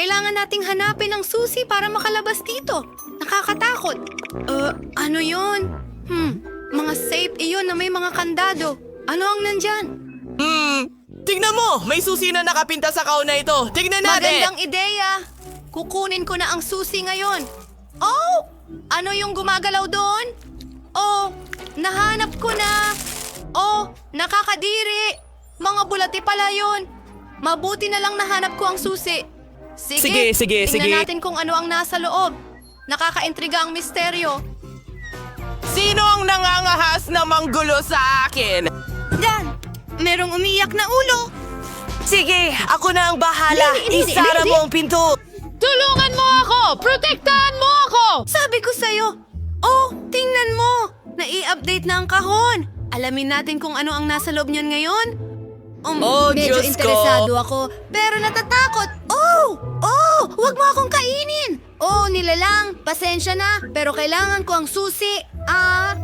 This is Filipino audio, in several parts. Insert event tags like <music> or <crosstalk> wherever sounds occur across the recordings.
Kailangan nating hanapin ang susi para makalabas dito. Nakakatakot. Uh, ano yun? Hmm, mga safe iyon na may mga kandado. Ano ang nandyan? Hmm, tignan mo! May susi na nakapinta sa kauna ito. Tignan natin! Magandang ideya. Kukunin ko na ang susi ngayon. Oh! Ano yung gumagalaw doon? Oh, nahanap ko na. Oh, nakakadiri. Mga bulati pala yun. Mabuti na lang nahanap ko ang susi. Sige, Sige, sige, tingnan sige. natin kung ano ang nasa loob. Nakakaintriga ang misteryo. Sino ang nangangahas na manggulo sa akin? Dan, merong umiyak na ulo. Sige, ako na ang bahala. Isara mo ang pinto. Tulungan mo ako! Protektahan mo ako! Sabi ko sa'yo, oh, tingnan mo! Nai-update na ang kahon. Alamin natin kung ano ang nasa loob niyan ngayon. Um, Oh, medyo Diyos ko. interesado ako, pero natatakot. Oh! Oh! Huwag mo akong kainin! Oh, nilalang. Pasensya na, pero kailangan ko ang susi. Ah...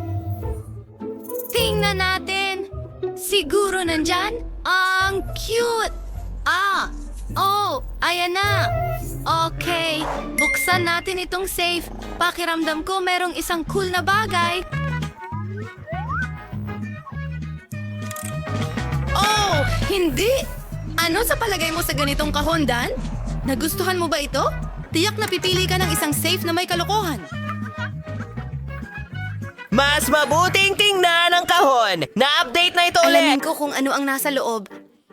Tingnan natin. Siguro nandyan? Ang cute! Ah! Oh, ayan na. Okay, buksan natin itong safe. Pakiramdam ko merong isang cool na bagay. Oh, hindi! Ano sa palagay mo sa ganitong kahon, Dan? Nagustuhan mo ba ito? Tiyak na pipili ka ng isang safe na may kalokohan. Mas mabuting tingnan ang kahon. Na-update na ito Alamin ulit. ko kung ano ang nasa loob.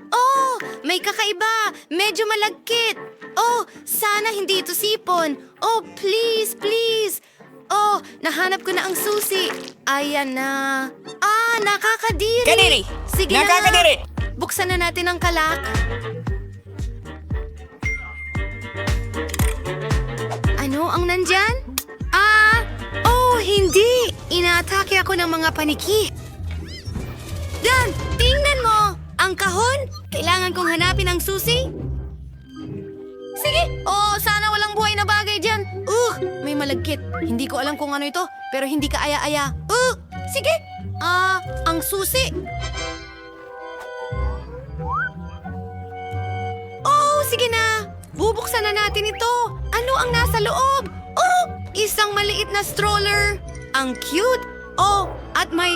Oh, may kakaiba. Medyo malagkit. Oh, sana hindi ito sipon. Oh, please, please. Oh, nahanap ko na ang susi. Ayan na. Ah, nakakadiri. Kadiri. Sige Nakakadiri. na. Buksan na natin ang kalak. Ano ang nandyan? Ah, oh, hindi. Inaatake ako ng mga paniki. Dan, tingnan mo! Ang kahon? Kailangan kong hanapin ang susi? Sige! Oh, sana walang buhay na bagay dyan. Uh, may malagkit. Hindi ko alam kung ano ito, pero hindi ka aya-aya. Uh, sige! Ah, ang susi. Oh, sige na. Bubuksan na natin ito. Ano ang nasa loob? Oh, isang maliit na stroller. Ang cute. Oh, at may...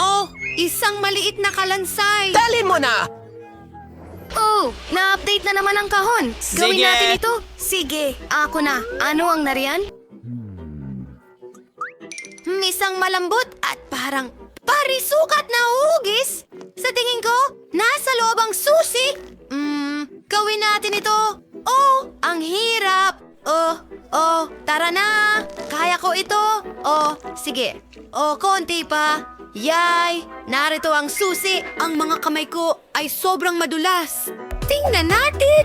Oh, isang maliit na kalansay. Dalin mo na. Oh, na-update na naman ang kahon. Gawin Sige. natin ito. Sige, ako na. Ano ang nariyan? Hmm, isang malambot at parang parisukat na hugis. Sa tingin ko, nasa loob ang susi. Hmm, gawin natin ito. Oh, ang hirap. Oh, oh, tara na. Kaya ko ito. Oh, sige. Oh, konti pa. Yay! Narito ang susi. Ang mga kamay ko ay sobrang madulas. Tingnan natin!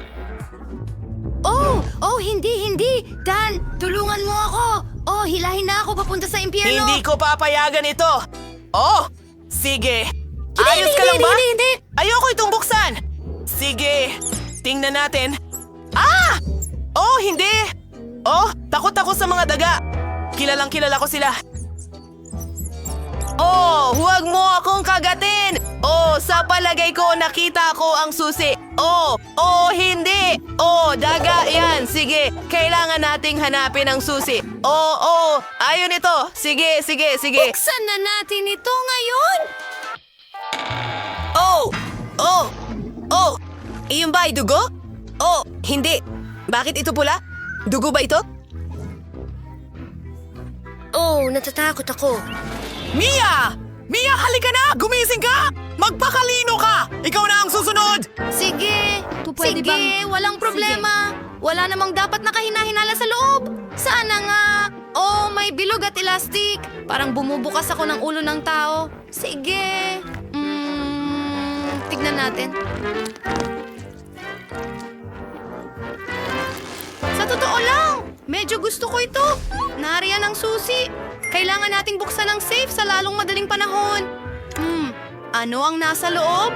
Oh! Oh, hindi, hindi! Dan, tulungan mo ako! Oh, hilahin na ako papunta sa impyerno! Hindi ko papayagan ito. Oh, sige. Hindi, Ayos hindi, ka lang hindi, ba? hindi, hindi. Ayoko itong buksan. Sige, tingnan natin. Ah! Oh, hindi. Oh, takot ako sa mga daga. Kilalang kilala ko sila. Oh, huwag mo akong kagatin! Oh, sa palagay ko nakita ko ang susi. Oh, oh, hindi! Oh, daga yan. Sige, kailangan nating hanapin ang susi. Oh, oh, ayun ito. Sige, sige, sige. Buksan na natin ito ngayon! Oh! Oh! Oh! Iyon ba ay dugo? Oh, hindi. Bakit ito pula? Dugo ba ito? Oh, natatakot ako. Mia! Mia, halika na! Gumising ka! Magpakalino ka! Ikaw na ang susunod! Sige, pwede sige, walang problema. Wala namang dapat nakahinahinala sa loob. Sana nga. Oh, may bilog at elastic. Parang bumubukas ako ng ulo ng tao. Sige. Mm, tignan natin. Totoo lang, medyo gusto ko ito. Nariyan ang susi. Kailangan nating buksan ang safe sa lalong madaling panahon. Hmm, ano ang nasa loob?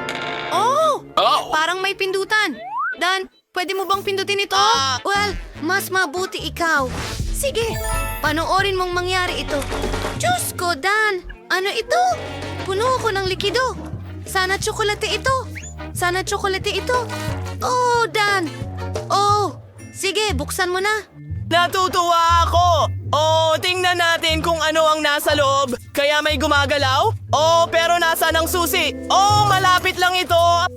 Oh! Oh! Parang may pindutan. Dan, pwede mo bang pindutin ito? Ah. Well, mas mabuti ikaw. Sige, panoorin mong mangyari ito. Diyos ko, Dan! Ano ito? Puno ko ng likido. Sana tsokolate ito. Sana tsokolate ito. Oh, Dan! Oh, sige, buksan mo na. Natutuwa ako! Oh, tingnan natin kung ano ang nasa loob. Kaya may gumagalaw? Oh, pero nasa ng susi? Oh, malapit lang ito!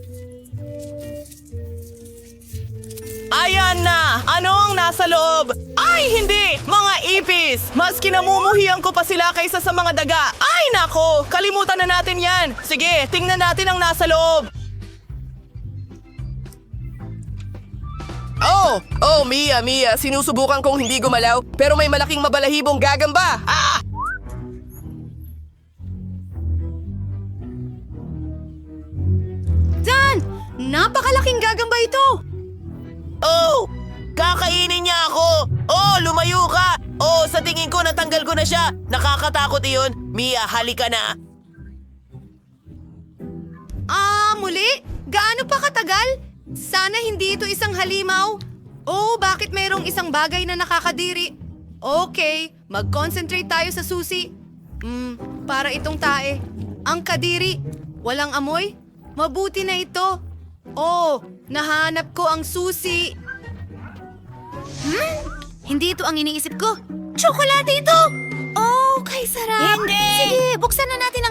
Ayan na! Ano ang nasa loob? Ay, hindi! Mga ipis! Mas kinamumuhian ko pa sila kaysa sa mga daga. Ay, nako! Kalimutan na natin yan! Sige, tingnan natin ang nasa loob. Oh! Oh, Mia, Mia, sinusubukan kong hindi gumalaw, pero may malaking mabalahibong gagamba. Ah! Dan! Napakalaking gagamba ito! Oh! Kakainin niya ako! Oh, lumayo ka! Oh, sa tingin ko natanggal ko na siya. Nakakatakot iyon. Mia, halika na. Ah, muli? Gaano pa katagal? Sana hindi ito isang halimaw. Oh, bakit mayroong isang bagay na nakakadiri? Okay, mag-concentrate tayo sa susi. Hmm, para itong tae. Ang kadiri. Walang amoy? Mabuti na ito. Oh, nahanap ko ang susi. Hmm? Hindi ito ang iniisip ko. Tsokolate ito! Oh, kay sarap. Hindi! Sige, buksan na natin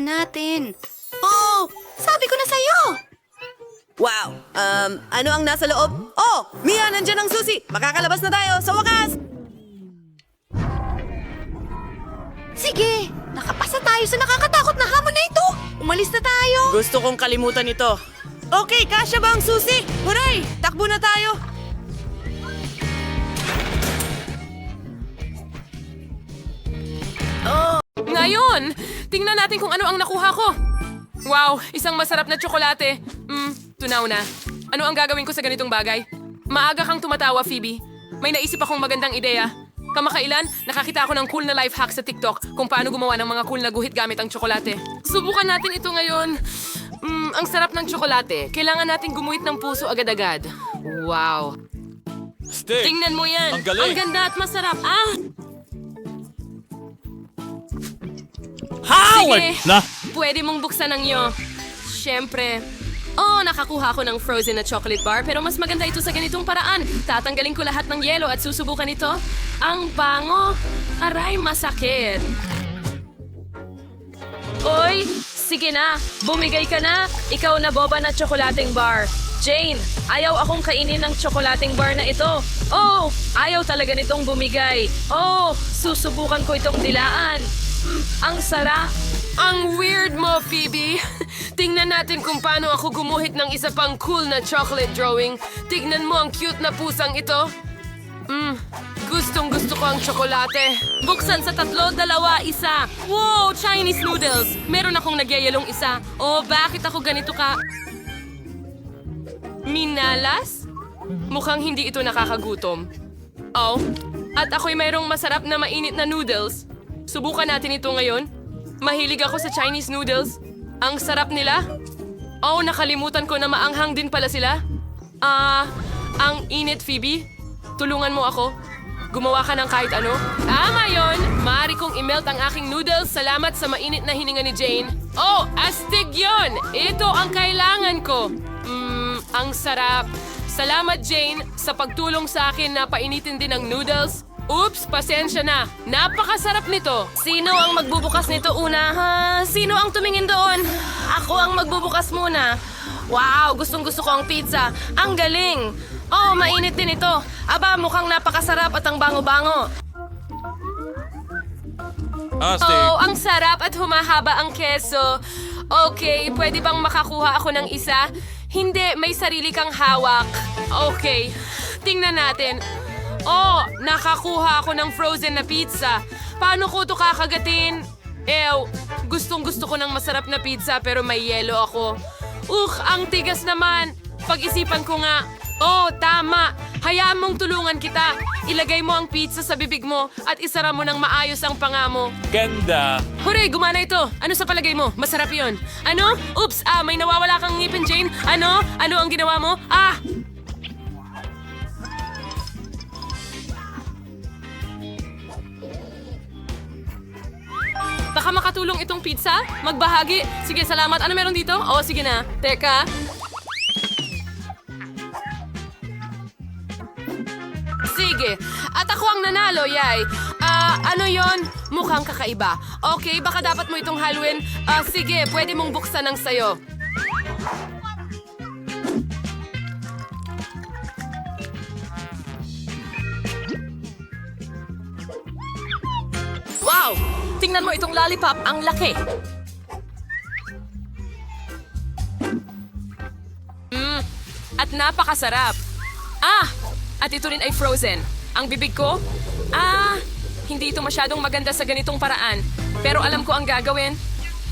tingnan natin. Oh, sabi ko na sa'yo! Wow! Um, ano ang nasa loob? Oh! Mia, nandyan ang susi! Makakalabas na tayo sa wakas! Sige, nakapasa tayo sa nakakatakot na hamon na ito! Umalis na tayo! Gusto kong kalimutan ito. Okay, kasya ba ang susi? Huray! Takbo na tayo! Ngayon, tingnan natin kung ano ang nakuha ko. Wow, isang masarap na tsokolate. Hmm, tunaw na. Ano ang gagawin ko sa ganitong bagay? Maaga kang tumatawa, Phoebe. May naisip akong magandang ideya. Kamakailan, nakakita ako ng cool na life hack sa TikTok kung paano gumawa ng mga cool na guhit gamit ang tsokolate. Subukan natin ito ngayon. Mm, ang sarap ng tsokolate. Kailangan natin gumuhit ng puso agad-agad. Wow. Stick! Tingnan mo yan. Ang galing. ganda at masarap. Ah! Howard! Sige. Na, Pwede mong buksan ang iyo. Siyempre. Oh, nakakuha ko ng frozen na chocolate bar pero mas maganda ito sa ganitong paraan. Tatanggalin ko lahat ng yelo at susubukan ito. Ang bango. Aray, masakit. Oy, sige na. Bumigay ka na. Ikaw na boba na tsokolating bar. Jane, ayaw akong kainin ng tsokolating bar na ito. Oh, ayaw talaga nitong bumigay. Oh, susubukan ko itong dilaan. Ang sarap. Ang weird mo, Phoebe. <laughs> Tingnan natin kung paano ako gumuhit ng isa pang cool na chocolate drawing. Tignan mo ang cute na pusang ito. Mm, gustong gusto ko ang tsokolate. Buksan sa tatlo, dalawa, isa. Wow, Chinese noodles. Meron akong nagyayalong isa. Oh, bakit ako ganito ka? Minalas? Mukhang hindi ito nakakagutom. Oh, at ako'y mayroong masarap na mainit na noodles. Subukan natin ito ngayon. Mahilig ako sa Chinese noodles. Ang sarap nila. Oh, nakalimutan ko na maanghang din pala sila. Ah, ang init, Phoebe. Tulungan mo ako. Gumawa ka ng kahit ano. Tama yon. Maaari kong imelt ang aking noodles. Salamat sa mainit na hininga ni Jane. Oh, astig yon. Ito ang kailangan ko. Mmm, ang sarap. Salamat, Jane, sa pagtulong sa akin na painitin din ang noodles. Oops, pasensya na. Napakasarap nito. Sino ang magbubukas nito una, ha? Sino ang tumingin doon? Ako ang magbubukas muna. Wow, gustong gusto ko ang pizza. Ang galing. Oh, mainit din ito. Aba, mukhang napakasarap at ang bango-bango. ah, stick. Oh, ang sarap at humahaba ang keso. Okay, pwede bang makakuha ako ng isa? Hindi, may sarili kang hawak. Okay, tingnan natin. Oh, nakakuha ako ng frozen na pizza. Paano ko to kakagatin? Ew, gustong gusto ko ng masarap na pizza pero may yelo ako. Ugh, ang tigas naman. Pag-isipan ko nga, oh, tama. Hayaan mong tulungan kita. Ilagay mo ang pizza sa bibig mo at isara mo ng maayos ang panga mo. Ganda! Hooray, gumana ito. Ano sa palagay mo? Masarap yon. Ano? Oops, ah, may nawawala kang ngipin, Jane. Ano? Ano ang ginawa mo? Ah! Baka makatulong itong pizza? Magbahagi? Sige, salamat. Ano meron dito? Oo, sige na. Teka. Sige. At ako ang nanalo, yay. Ah, ano yon? Mukhang kakaiba. Okay, baka dapat mo itong haluin. Ah, sige, pwede mong buksan ng sayo. Tingnan mo itong lollipop. Ang laki. Mmm, at napakasarap. Ah! At ito rin ay frozen. Ang bibig ko? Ah! Hindi ito masyadong maganda sa ganitong paraan. Pero alam ko ang gagawin.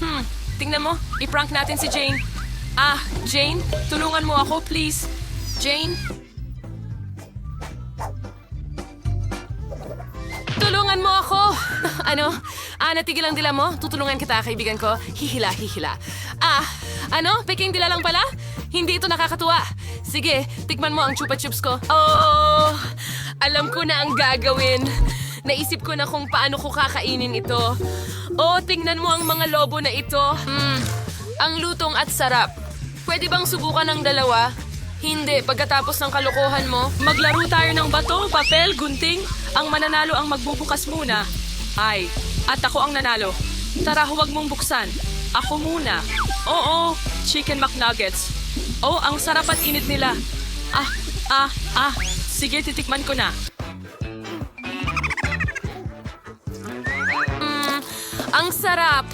Hmm, tingnan mo. I-prank natin si Jane. Ah, Jane, tulungan mo ako, please. Jane? Tulungan mo ako! <laughs> ano? Ah, natigil ang dila mo? Tutulungan kita, kaibigan ko. Hihila, hihila. Ah, ano? Peking dila lang pala? Hindi ito nakakatuwa. Sige, tikman mo ang chupa chups ko. Oh, alam ko na ang gagawin. Naisip ko na kung paano ko kakainin ito. Oh, tingnan mo ang mga lobo na ito. Hmm, ang lutong at sarap. Pwede bang subukan ng dalawa? Hindi, pagkatapos ng kalokohan mo, maglaro tayo ng bato, papel, gunting. Ang mananalo ang magbubukas muna. Ay, at ako ang nanalo. Tara, huwag mong buksan. Ako muna. Oo, chicken McNuggets. Oh, ang sarap at init nila. Ah, ah, ah. Sige, titikman ko na. Mm, ang sarap.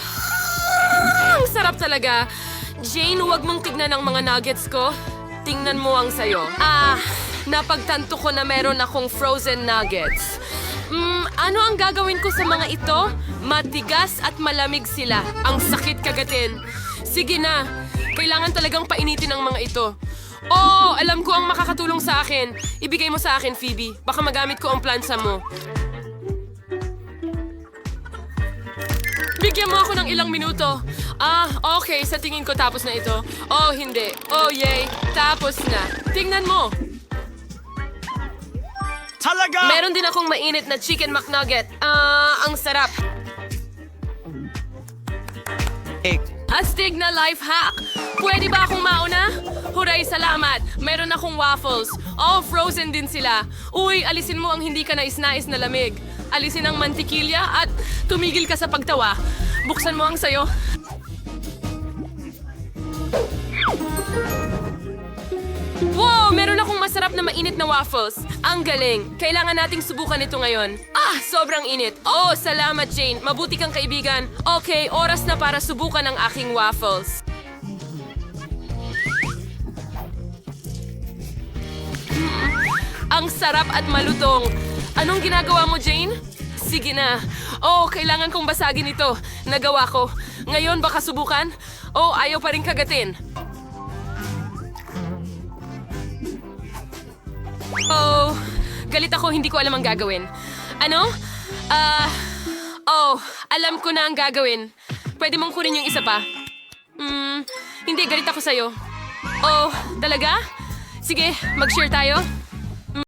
Ang sarap talaga. Jane, huwag mong tignan ang mga nuggets ko. Tingnan mo ang sayo. Ah, napagtanto ko na meron akong frozen nuggets. Mm, ano ang gagawin ko sa mga ito? Matigas at malamig sila. Ang sakit kagatin. Sige na. Kailangan talagang painitin ang mga ito. Oh, alam ko ang makakatulong sa akin. Ibigay mo sa akin, Phoebe. Baka magamit ko ang plansa mo. Bigyan mo ako ng ilang minuto. Ah, okay. Sa tingin ko tapos na ito. Oh, hindi. Oh, yay. Tapos na. Tingnan mo. Talaga! Meron din akong mainit na chicken McNugget. Ah, ang sarap. Eh, Astig na life hack. Pwede ba akong mauna? Huray, salamat. Meron akong waffles. Oh, frozen din sila. Uy, alisin mo ang hindi ka nais-nais na lamig. Alisin ang mantikilya at tumigil ka sa pagtawa. Buksan mo ang sayo. Masarap na mainit na waffles. Ang galing. Kailangan nating subukan ito ngayon. Ah! Sobrang init. Oh, salamat Jane. Mabuti kang kaibigan. Okay, oras na para subukan ang aking waffles. Ang sarap at malutong. Anong ginagawa mo, Jane? Sige na. Oh, kailangan kong basagin ito. Nagawa ko. Ngayon, baka subukan? Oh, ayaw pa rin kagatin. Oh, galit ako, hindi ko alam ang gagawin. Ano? Ah, oh, alam ko na ang gagawin. Pwede mong kunin yung isa pa? Hmm, hindi, galit ako sa'yo. Oh, talaga? Sige, mag-share tayo.